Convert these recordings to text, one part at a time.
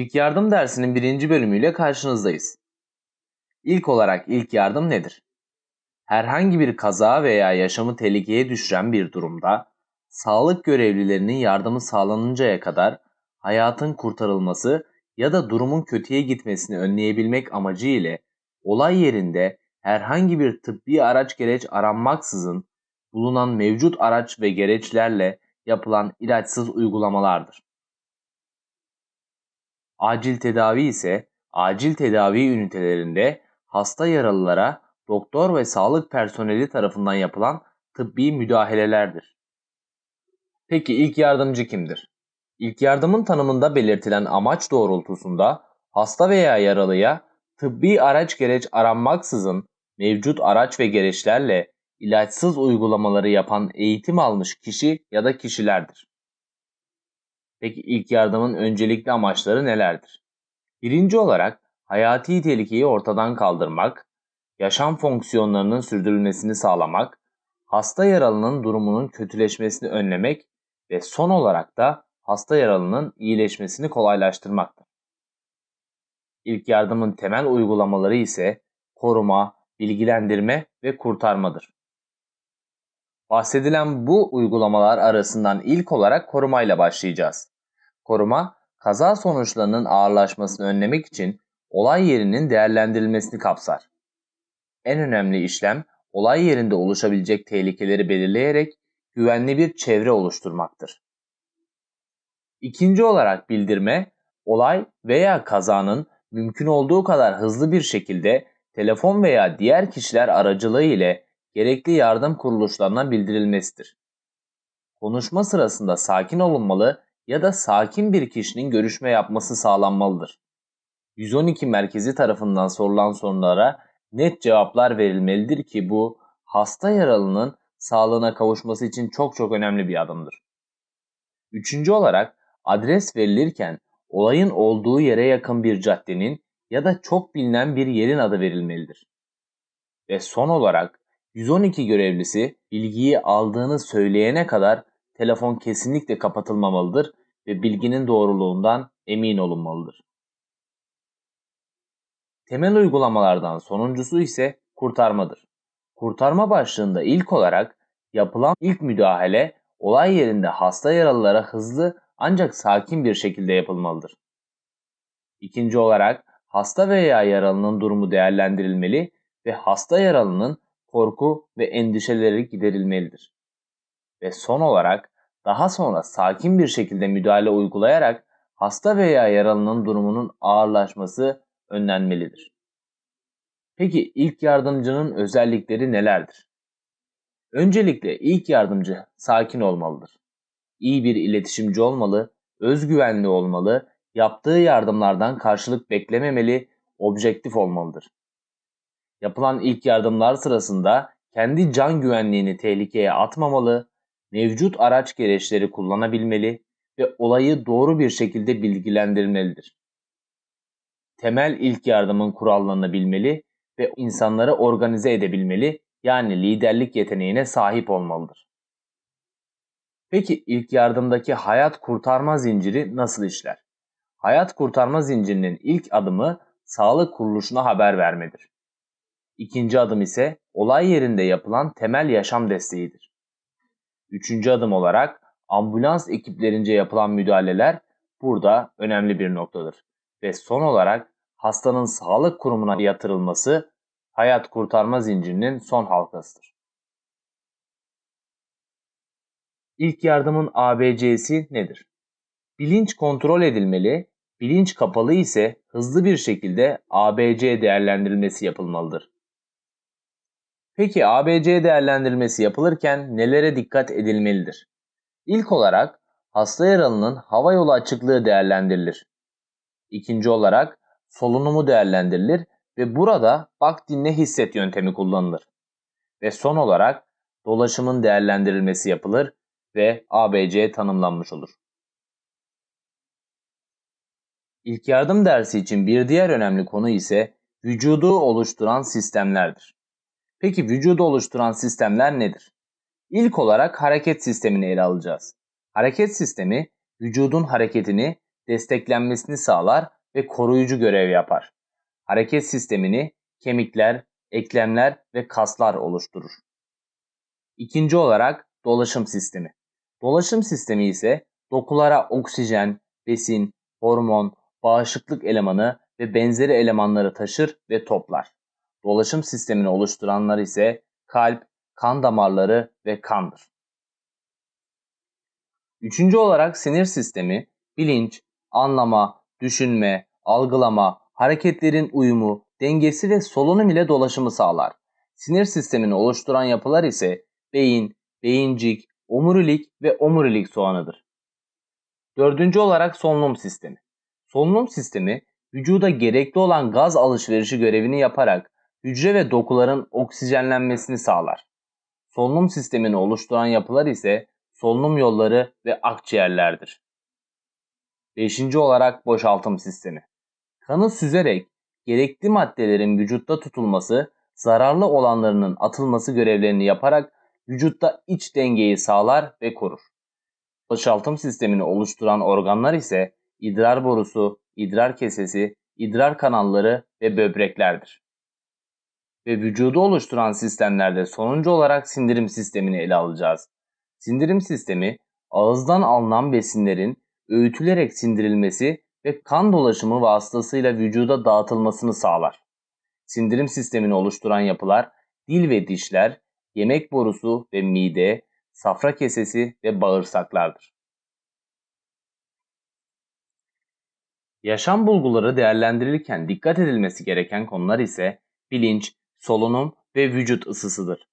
İlk yardım dersinin birinci bölümüyle karşınızdayız. İlk olarak ilk yardım nedir? Herhangi bir kaza veya yaşamı tehlikeye düşüren bir durumda sağlık görevlilerinin yardımı sağlanıncaya kadar hayatın kurtarılması ya da durumun kötüye gitmesini önleyebilmek amacı ile olay yerinde herhangi bir tıbbi araç gereç aranmaksızın bulunan mevcut araç ve gereçlerle yapılan ilaçsız uygulamalardır. Acil tedavi ise acil tedavi ünitelerinde hasta yaralılara doktor ve sağlık personeli tarafından yapılan tıbbi müdahalelerdir. Peki ilk yardımcı kimdir? İlk yardımın tanımında belirtilen amaç doğrultusunda hasta veya yaralıya tıbbi araç gereç aranmaksızın mevcut araç ve gereçlerle ilaçsız uygulamaları yapan eğitim almış kişi ya da kişilerdir. Peki ilk yardımın öncelikli amaçları nelerdir? Birinci olarak hayati tehlikeyi ortadan kaldırmak, yaşam fonksiyonlarının sürdürülmesini sağlamak, hasta yaralının durumunun kötüleşmesini önlemek ve son olarak da hasta yaralının iyileşmesini kolaylaştırmaktır. İlk yardımın temel uygulamaları ise koruma, bilgilendirme ve kurtarmadır. Bahsedilen bu uygulamalar arasından ilk olarak korumayla başlayacağız. Koruma, kaza sonuçlarının ağırlaşmasını önlemek için olay yerinin değerlendirilmesini kapsar. En önemli işlem, olay yerinde oluşabilecek tehlikeleri belirleyerek güvenli bir çevre oluşturmaktır. İkinci olarak bildirme, olay veya kazanın mümkün olduğu kadar hızlı bir şekilde telefon veya diğer kişiler aracılığı ile gerekli yardım kuruluşlarına bildirilmesidir. Konuşma sırasında sakin olunmalı ya da sakin bir kişinin görüşme yapması sağlanmalıdır. 112 merkezi tarafından sorulan sorulara net cevaplar verilmelidir ki bu hasta yaralının sağlığına kavuşması için çok çok önemli bir adımdır. Üçüncü olarak adres verilirken olayın olduğu yere yakın bir caddenin ya da çok bilinen bir yerin adı verilmelidir. Ve son olarak 112 görevlisi bilgiyi aldığını söyleyene kadar telefon kesinlikle kapatılmamalıdır ve bilginin doğruluğundan emin olunmalıdır. Temel uygulamalardan sonuncusu ise kurtarmadır. Kurtarma başlığında ilk olarak yapılan ilk müdahale olay yerinde hasta yaralılara hızlı ancak sakin bir şekilde yapılmalıdır. İkinci olarak hasta veya yaralının durumu değerlendirilmeli ve hasta yaralının korku ve endişeleri giderilmelidir. Ve son olarak daha sonra sakin bir şekilde müdahale uygulayarak hasta veya yaralının durumunun ağırlaşması önlenmelidir. Peki ilk yardımcının özellikleri nelerdir? Öncelikle ilk yardımcı sakin olmalıdır. İyi bir iletişimci olmalı, özgüvenli olmalı, yaptığı yardımlardan karşılık beklememeli, objektif olmalıdır. Yapılan ilk yardımlar sırasında kendi can güvenliğini tehlikeye atmamalı, mevcut araç gereçleri kullanabilmeli ve olayı doğru bir şekilde bilgilendirmelidir. Temel ilk yardımın kurallarını bilmeli ve insanları organize edebilmeli yani liderlik yeteneğine sahip olmalıdır. Peki ilk yardımdaki hayat kurtarma zinciri nasıl işler? Hayat kurtarma zincirinin ilk adımı sağlık kuruluşuna haber vermedir. İkinci adım ise olay yerinde yapılan temel yaşam desteğidir. Üçüncü adım olarak ambulans ekiplerince yapılan müdahaleler burada önemli bir noktadır. Ve son olarak hastanın sağlık kurumuna yatırılması hayat kurtarma zincirinin son halkasıdır. İlk yardımın ABC'si nedir? Bilinç kontrol edilmeli, bilinç kapalı ise hızlı bir şekilde ABC değerlendirilmesi yapılmalıdır. Peki ABC değerlendirilmesi yapılırken nelere dikkat edilmelidir? İlk olarak hasta yaralının hava yolu açıklığı değerlendirilir. İkinci olarak solunumu değerlendirilir ve burada bak dinle hisset yöntemi kullanılır. Ve son olarak dolaşımın değerlendirilmesi yapılır ve ABC tanımlanmış olur. İlk yardım dersi için bir diğer önemli konu ise vücudu oluşturan sistemlerdir. Peki vücudu oluşturan sistemler nedir? İlk olarak hareket sistemini ele alacağız. Hareket sistemi vücudun hareketini desteklenmesini sağlar ve koruyucu görev yapar. Hareket sistemini kemikler, eklemler ve kaslar oluşturur. İkinci olarak dolaşım sistemi. Dolaşım sistemi ise dokulara oksijen, besin, hormon, bağışıklık elemanı ve benzeri elemanları taşır ve toplar. Dolaşım sistemini oluşturanlar ise kalp, kan damarları ve kandır. Üçüncü olarak sinir sistemi, bilinç, anlama, düşünme, algılama, hareketlerin uyumu, dengesi ve solunum ile dolaşımı sağlar. Sinir sistemini oluşturan yapılar ise beyin, beyincik, omurilik ve omurilik soğanıdır. Dördüncü olarak solunum sistemi. Solunum sistemi vücuda gerekli olan gaz alışverişi görevini yaparak hücre ve dokuların oksijenlenmesini sağlar. Solunum sistemini oluşturan yapılar ise solunum yolları ve akciğerlerdir. Beşinci olarak boşaltım sistemi. Kanı süzerek gerekli maddelerin vücutta tutulması, zararlı olanlarının atılması görevlerini yaparak vücutta iç dengeyi sağlar ve korur. Boşaltım sistemini oluşturan organlar ise idrar borusu, idrar kesesi, idrar kanalları ve böbreklerdir. Ve vücudu oluşturan sistemlerde sonuncu olarak sindirim sistemini ele alacağız. Sindirim sistemi ağızdan alınan besinlerin öğütülerek sindirilmesi ve kan dolaşımı vasıtasıyla vücuda dağıtılmasını sağlar. Sindirim sistemini oluşturan yapılar dil ve dişler, yemek borusu ve mide, safra kesesi ve bağırsaklardır. Yaşam bulguları değerlendirilirken dikkat edilmesi gereken konular ise bilinç, solunum ve vücut ısısıdır.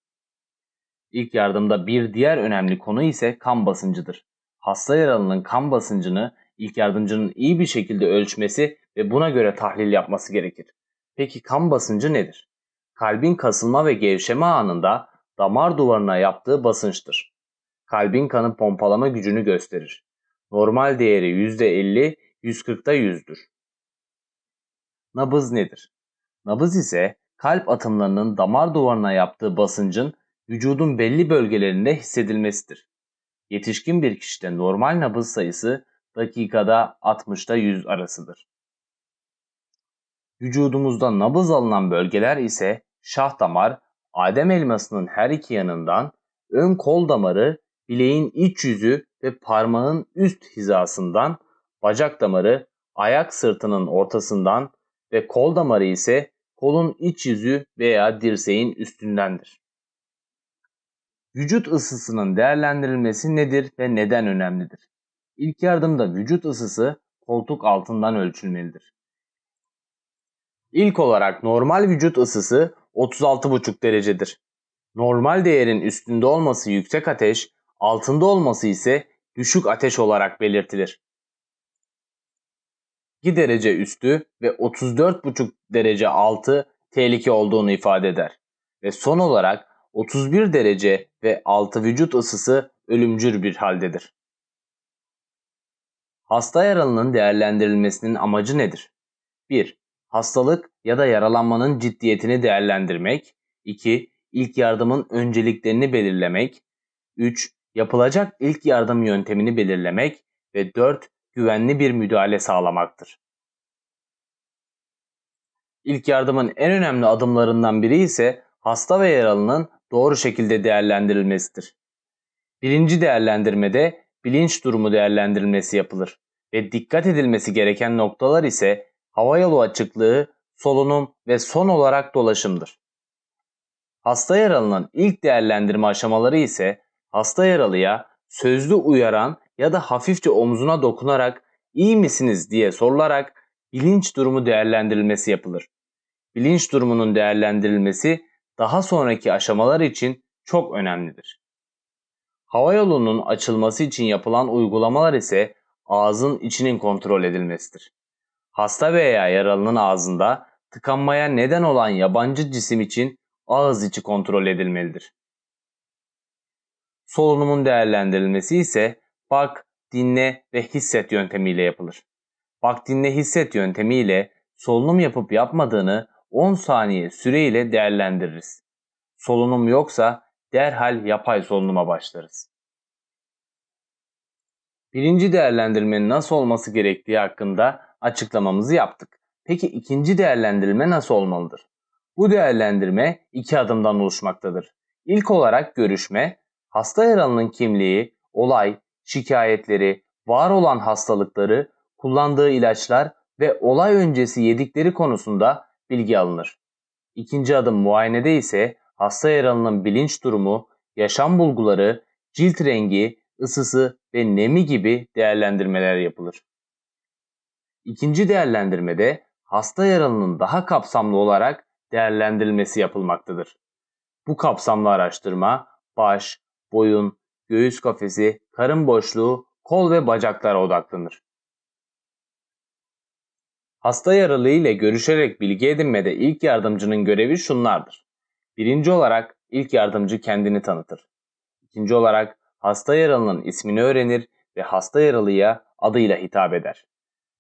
İlk yardımda bir diğer önemli konu ise kan basıncıdır. Hasta yaralının kan basıncını ilk yardımcının iyi bir şekilde ölçmesi ve buna göre tahlil yapması gerekir. Peki kan basıncı nedir? Kalbin kasılma ve gevşeme anında damar duvarına yaptığı basınçtır. Kalbin kanı pompalama gücünü gösterir. Normal değeri %50, 140'da 100'dür. Nabız nedir? Nabız ise kalp atımlarının damar duvarına yaptığı basıncın vücudun belli bölgelerinde hissedilmesidir. Yetişkin bir kişide normal nabız sayısı dakikada 60'da 100 arasıdır. Vücudumuzda nabız alınan bölgeler ise şah damar, Adem elmasının her iki yanından, ön kol damarı, bileğin iç yüzü ve parmağın üst hizasından, bacak damarı, ayak sırtının ortasından ve kol damarı ise kolun iç yüzü veya dirseğin üstündendir. Vücut ısısının değerlendirilmesi nedir ve neden önemlidir? İlk yardımda vücut ısısı koltuk altından ölçülmelidir. İlk olarak normal vücut ısısı 36,5 derecedir. Normal değerin üstünde olması yüksek ateş, altında olması ise düşük ateş olarak belirtilir. 2 derece üstü ve 34,5 derece altı tehlike olduğunu ifade eder. Ve son olarak 31 derece ve altı vücut ısısı ölümcül bir haldedir. Hasta yaralının değerlendirilmesinin amacı nedir? 1. Hastalık ya da yaralanmanın ciddiyetini değerlendirmek. 2. İlk yardımın önceliklerini belirlemek. 3. Yapılacak ilk yardım yöntemini belirlemek ve 4. Güvenli bir müdahale sağlamaktır. İlk yardımın en önemli adımlarından biri ise hasta ve yaralının doğru şekilde değerlendirilmesidir. Birinci değerlendirmede bilinç durumu değerlendirilmesi yapılır ve dikkat edilmesi gereken noktalar ise hava yolu açıklığı, solunum ve son olarak dolaşımdır. Hasta yaralının ilk değerlendirme aşamaları ise hasta yaralıya sözlü uyaran ya da hafifçe omzuna dokunarak iyi misiniz diye sorularak bilinç durumu değerlendirilmesi yapılır. Bilinç durumunun değerlendirilmesi daha sonraki aşamalar için çok önemlidir. Hava yolunun açılması için yapılan uygulamalar ise ağzın içinin kontrol edilmesidir. Hasta veya yaralının ağzında tıkanmaya neden olan yabancı cisim için ağız içi kontrol edilmelidir. Solunumun değerlendirilmesi ise bak, dinle ve hisset yöntemiyle yapılır. Bak dinle hisset yöntemiyle solunum yapıp yapmadığını 10 saniye süreyle değerlendiririz. Solunum yoksa derhal yapay solunuma başlarız. Birinci değerlendirmenin nasıl olması gerektiği hakkında açıklamamızı yaptık. Peki ikinci değerlendirme nasıl olmalıdır? Bu değerlendirme iki adımdan oluşmaktadır. İlk olarak görüşme, hasta yaralının kimliği, olay, şikayetleri, var olan hastalıkları, kullandığı ilaçlar ve olay öncesi yedikleri konusunda bilgi alınır. İkinci adım muayenede ise hasta yaralının bilinç durumu, yaşam bulguları, cilt rengi, ısısı ve nemi gibi değerlendirmeler yapılır. İkinci değerlendirmede hasta yaralının daha kapsamlı olarak değerlendirilmesi yapılmaktadır. Bu kapsamlı araştırma baş, boyun, göğüs kafesi, karın boşluğu, kol ve bacaklara odaklanır. Hasta yaralı ile görüşerek bilgi edinmede ilk yardımcının görevi şunlardır. Birinci olarak ilk yardımcı kendini tanıtır. İkinci olarak hasta yaralının ismini öğrenir ve hasta yaralıya adıyla hitap eder.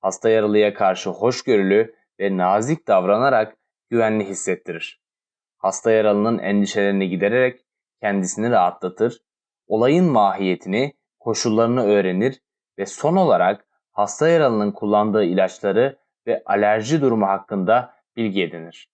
Hasta yaralıya karşı hoşgörülü ve nazik davranarak güvenli hissettirir. Hasta yaralının endişelerini gidererek kendisini rahatlatır, olayın mahiyetini, koşullarını öğrenir ve son olarak hasta yaralının kullandığı ilaçları ve alerji durumu hakkında bilgi edinir.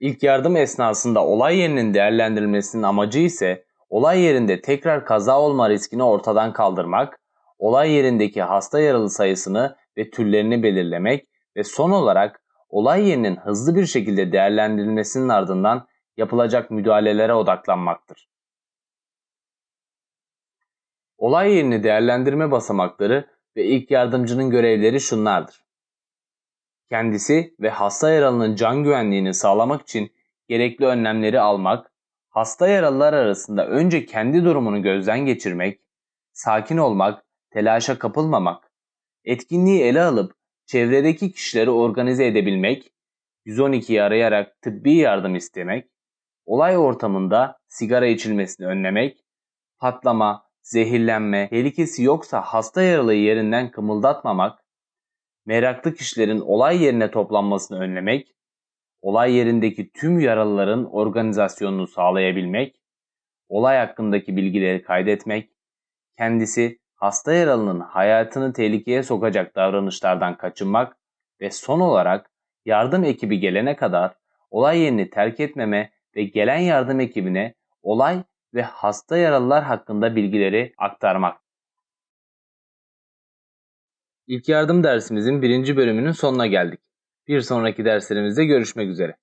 İlk yardım esnasında olay yerinin değerlendirilmesinin amacı ise olay yerinde tekrar kaza olma riskini ortadan kaldırmak, olay yerindeki hasta yaralı sayısını ve türlerini belirlemek ve son olarak olay yerinin hızlı bir şekilde değerlendirilmesinin ardından yapılacak müdahalelere odaklanmaktır. Olay yerini değerlendirme basamakları ve ilk yardımcının görevleri şunlardır. Kendisi ve hasta yaralının can güvenliğini sağlamak için gerekli önlemleri almak, hasta yaralılar arasında önce kendi durumunu gözden geçirmek, sakin olmak, telaşa kapılmamak, etkinliği ele alıp çevredeki kişileri organize edebilmek, 112'yi arayarak tıbbi yardım istemek, olay ortamında sigara içilmesini önlemek, patlama, zehirlenme tehlikesi yoksa hasta yaralıyı yerinden kımıldatmamak, meraklı kişilerin olay yerine toplanmasını önlemek, olay yerindeki tüm yaralıların organizasyonunu sağlayabilmek, olay hakkındaki bilgileri kaydetmek, kendisi hasta yaralının hayatını tehlikeye sokacak davranışlardan kaçınmak ve son olarak yardım ekibi gelene kadar olay yerini terk etmeme ve gelen yardım ekibine olay ve hasta yaralılar hakkında bilgileri aktarmak. İlk yardım dersimizin birinci bölümünün sonuna geldik. Bir sonraki derslerimizde görüşmek üzere.